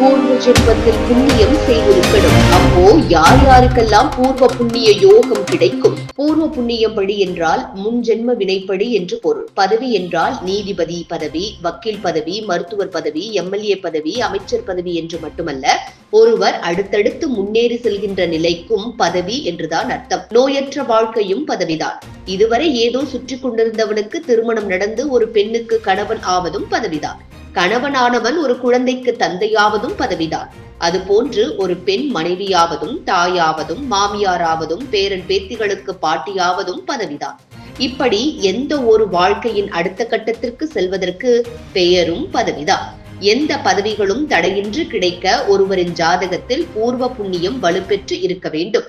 பூர்வ ஜென்மத்தில் புண்ணியம் செய்திருக்கணும். அப்போ யார் யாருக்கெல்லாம் பூர்வ புண்ணிய யோகம் கிடைக்கும்? பூர்வ புண்ணியம் படி என்றால் முன் ஜென்ம வினைப்படி என்று பொருள். பதவி என்றால் நீதிபதி பதவி வக்கீல் பதவி மருத்துவர் பதவி எம்எல்ஏ பதவி அமைச்சர் பதவி என்று மட்டுமல்ல ஒருவர் அடுத்தடுத்து முன்னேறி செல்கின்ற நிலைக்கும் பதவி என்றுதான் அர்த்தம். நோயற்ற வாழ்க்கையும் பதவிதான். இதுவரை ஏதோ சுற்றி கொண்டிருந்தவனுக்கு திருமணம் நடந்து ஒரு பெண்ணுக்கு கணவன் ஆவதும் பதவிதான். கணவனானவன் ஒரு குழந்தைக்கு தந்தையாவதும் பதவிதான். அதுபோன்று ஒரு பெண் மனைவியாவதும் தாயாவதும் மாமியாராவதும் பேரன் பேத்திகளுக்கு பாட்டியாவதும் பதவிதான். இப்படி எந்த ஒரு வாழ்க்கையின் அடுத்த கட்டத்திற்கு செல்வதற்கு பெயரும் பதவிதான். எந்த பதவிகளும் தடையின்றி கிடைக்க ஒருவரின் ஜாதகத்தில் பூர்வ புண்ணியம் வலுப்பெற்று இருக்க வேண்டும்.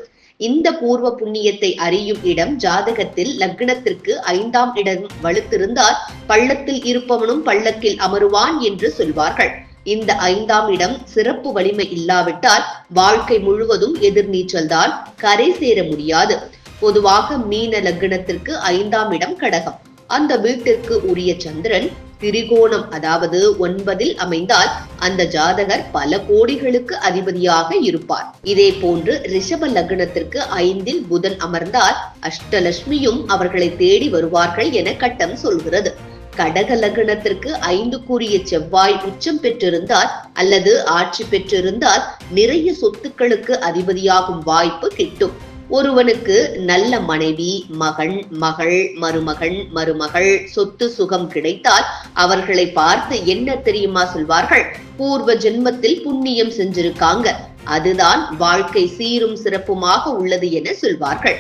இந்த பூர்வ புண்ணியத்தை அறியும் இடம் ஜாதகத்தில் லக்னத்திற்கு ஐந்தாம் இடம் வலுத்திருந்தால் பள்ளத்தில் இருப்பவனும் பள்ளக்கில் அமருவான் என்று சொல்வார்கள். இந்த ஐந்தாம் இடம் சிறப்பு வலிமை இல்லாவிட்டால் வாழ்க்கை முழுவதும் எதிர்நீச்சல் தான் கரை சேர முடியாது. பொதுவாக மீன லக்னத்திற்கு ஐந்தாம் இடம் கடகம். அந்த வீட்டிற்கு உரிய சந்திரன் திரிகோணம் அதாவது ஒன்பதில் அமைந்தால் அந்த ஜாதகர் பல கோடிகளுக்கு அதிபதியாக இருப்பார். இதே போன்று ரிஷப லக்னத்திற்கு ஐந்தில் புதன் அமர்ந்தால் அஷ்டலட்சுமியும் அவர்களை தேடி வருவார்கள் என கட்டம் சொல்கிறது. கடக லக்னத்திற்கு ஐந்து கூறிய செவ்வாய் உச்சம் பெற்றிருந்தால் அல்லது ஆட்சி பெற்றிருந்தால் நிறைய சொத்துக்களுக்கு அதிபதியாகும் வாய்ப்பு கிட்டும். ஒருவனுக்கு நல்ல மனைவி மகன் மகள் மருமகன் மருமகள் சொத்து சுகம் கிடைத்தால் அவர்களை பார்த்து என்ன தெரியுமா சொல்வார்கள்? பூர்வ ஜென்மத்தில் புண்ணியம் செஞ்சிருக்காங்க. அதுதான் வாழ்க்கை சீரும் சிறப்புமாக உள்ளது என சொல்வார்கள்.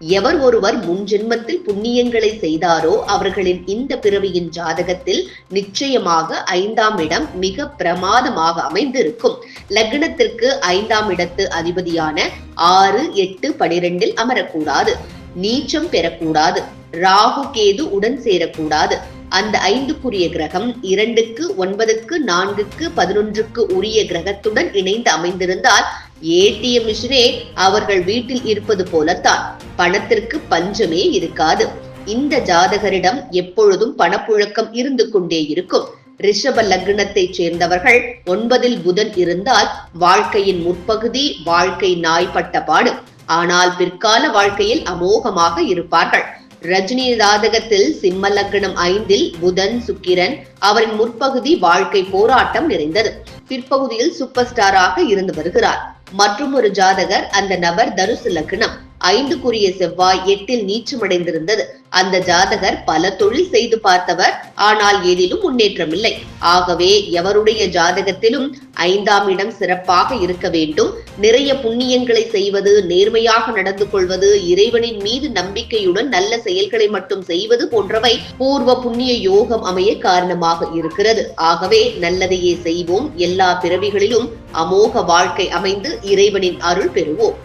எவர் ஒருவர் முன் ஜென்மத்தில் புண்ணியங்களை செய்தாரோ அவர்களின் இந்த பிறவியின் ஜாதகத்தில் நிச்சயமாக ஐந்தாம் இடம் மிக பிரமாதமாக அமைந்திருக்கும். லக்னத்திற்கு ஐந்தாம் இடத்து அதிபதியான ஆறு எட்டு பனிரெண்டில் அமரக்கூடாது. நீச்சம் பெறக்கூடாது. ராகு கேது உடன் சேரக்கூடாது. அந்த ஐந்துக்குரிய கிரகம் இரண்டுக்கு ஒன்பதுக்கு நான்குக்கு பதினொன்றுக்கு உரிய கிரகத்துடன் இணைந்து அமைந்திருந்தால் ஏடிஎம் மிஷினே அவர்கள் வீட்டில் இருப்பது போலத்தான். பணத்திற்கு பஞ்சமே இருக்காது. இந்த ஜாதகரிடம் எப்பொழுதும் பணப்புழக்கம் இருந்து கொண்டே இருக்கும். ரிஷப லக்னத்தைச் சேர்ந்தவர்கள் ஒன்பதில் புதன் இருந்தால் வாழ்க்கையின் முற்பகுதி வாழ்க்கை நாய்பட்ட பாடு. ஆனால் பிற்கால வாழ்க்கையில் அமோகமாக இருப்பார்கள். ரஜினி ஜாதகத்தில் சிம்ம லக்னம் ஐந்தில் புதன் சுக்கிரன் அவரின் முற்பகுதி வாழ்க்கை போராட்டம் நிறைந்தது. பிற்பகுதியில் சூப்பர் ஸ்டாராக இருந்து வருகிறார். மற்றும் ஒரு ஜாதகர் அந்த நபர் தனுசு லக்னம். ஐந்துக்குரிய செவ்வாய் எட்டில் நீச்சமடைந்திருந்தது. அந்த ஜாதகர் பல தொழில் செய்து பார்த்தவர். ஆனால் எதிலும் முன்னேற்றமில்லை. ஆகவே எவருடைய ஜாதகத்திலும் ஐந்தாம் இடம் சிறப்பாக இருக்க வேண்டும். நிறைய புண்ணியங்களை செய்வது நேர்மையாக நடந்து கொள்வது இறைவனின் மீது நம்பிக்கையுடன் நல்ல செயல்களை மட்டும் செய்வது போன்றவை பூர்வ புண்ணிய யோகம் அமைய காரணமாக இருக்கிறது. ஆகவே நல்லதையே செய்வோம். எல்லா பிறவிகளிலும் அமோக வாழ்க்கை அமைந்து இறைவனின் அருள் பெறுவோம்.